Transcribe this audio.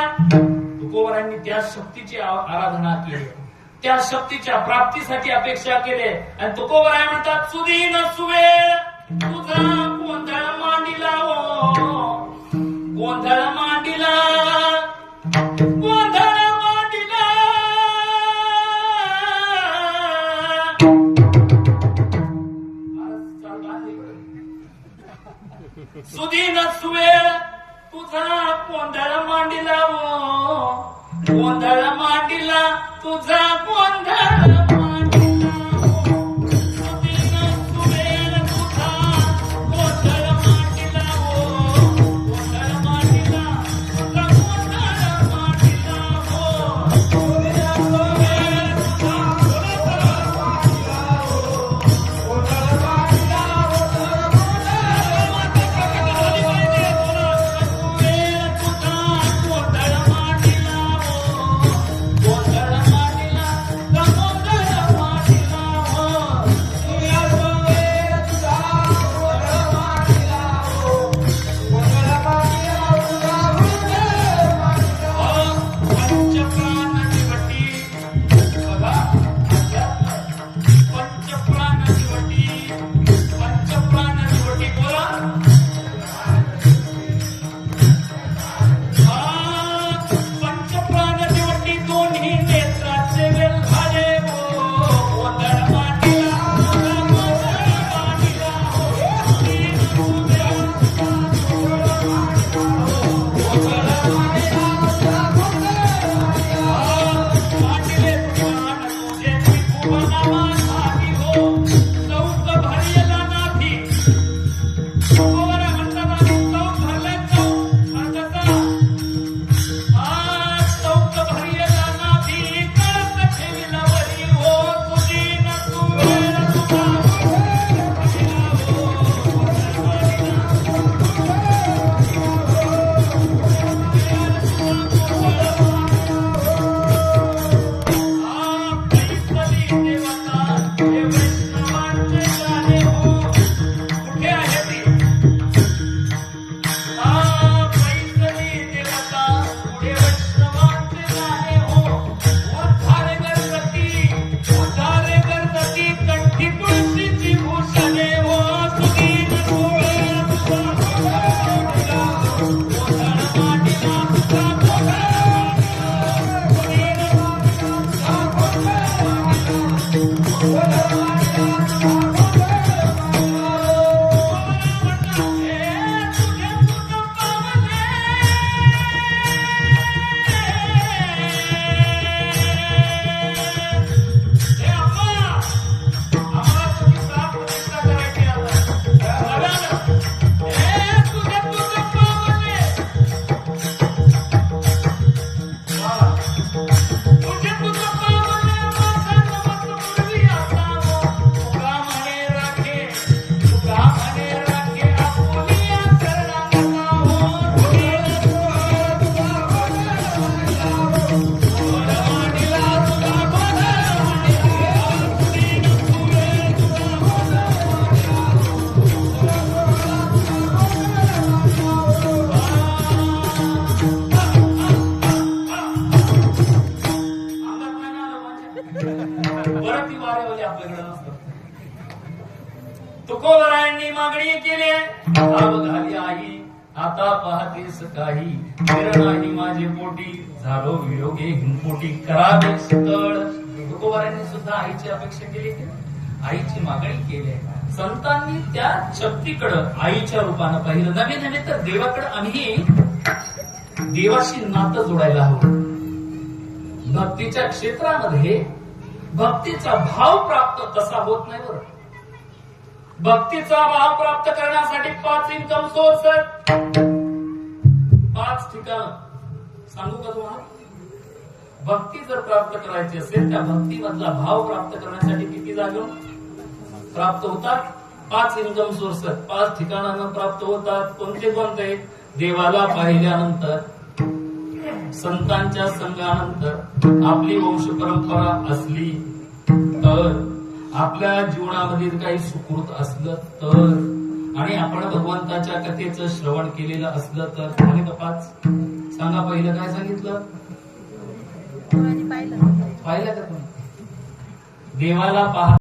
काय तुकोबरांनी त्या शक्तीची आराधना केली. त्या शक्तीच्या प्राप्तीसाठी अपेक्षा केली. आणि तुकोबराय म्हणतात सुदीन सुवेळ तुझा गोंधळ मांडिला गोंधळ मांडिला गोंधळ मांडिला सुदीन सुवेळ तुझा गोंधळ मांडीला ओ. गोंधळ मांडीला तुझा गोंधळ. मांडिले तुझे परत ती वारेवली आपल्याकडे नसतं. तुकोबरायांनी मागणी केली भाव घाली आई आता पाहतेस काही. नाही माझे पोटी. झालो वियोगे हिंपोटी करावे स्थळ तुकोबरायांनी सुद्धा आईची अपेक्षा केली आईची मागणी केली संतांनी त्या शक्तीकडं आईच्या रूपानं पाहिलं. नव्हे नव्हे तर देवाकडे आम्ही देवाशी नातं जोडायला हवं. भक्तीच्या क्षेत्रामध्ये भक्तीचा भाव प्राप्त तसा होत नाही बरं. भक्तीचा भाव प्राप्त करण्यासाठी पाच इन्कम सोर्स पाच ठिकाण. सांगू का तुम्हाला? भक्ती जर प्राप्त करायची असेल त्या भक्तीमधला भाव प्राप्त करण्यासाठी किती जागा? प्राप्त होतात? पाच इन्कम सोर्स पाच ठिकाणांना प्राप्त होतात. कोणते कोणते? देवाला पाहिल्यानंतर. संतांच्या संघानंतर आपली वंश परंपरा असली तर आपल्या जीवनामध्ये काही सुकृत असलं तर आणि आपण भगवंताच्या कथेचं श्रवण केलेलं असलं तर झाले का पाच सांगा पहिलं काय सांगितलं? पाहिलं का तुम्ही? देवाला पाहता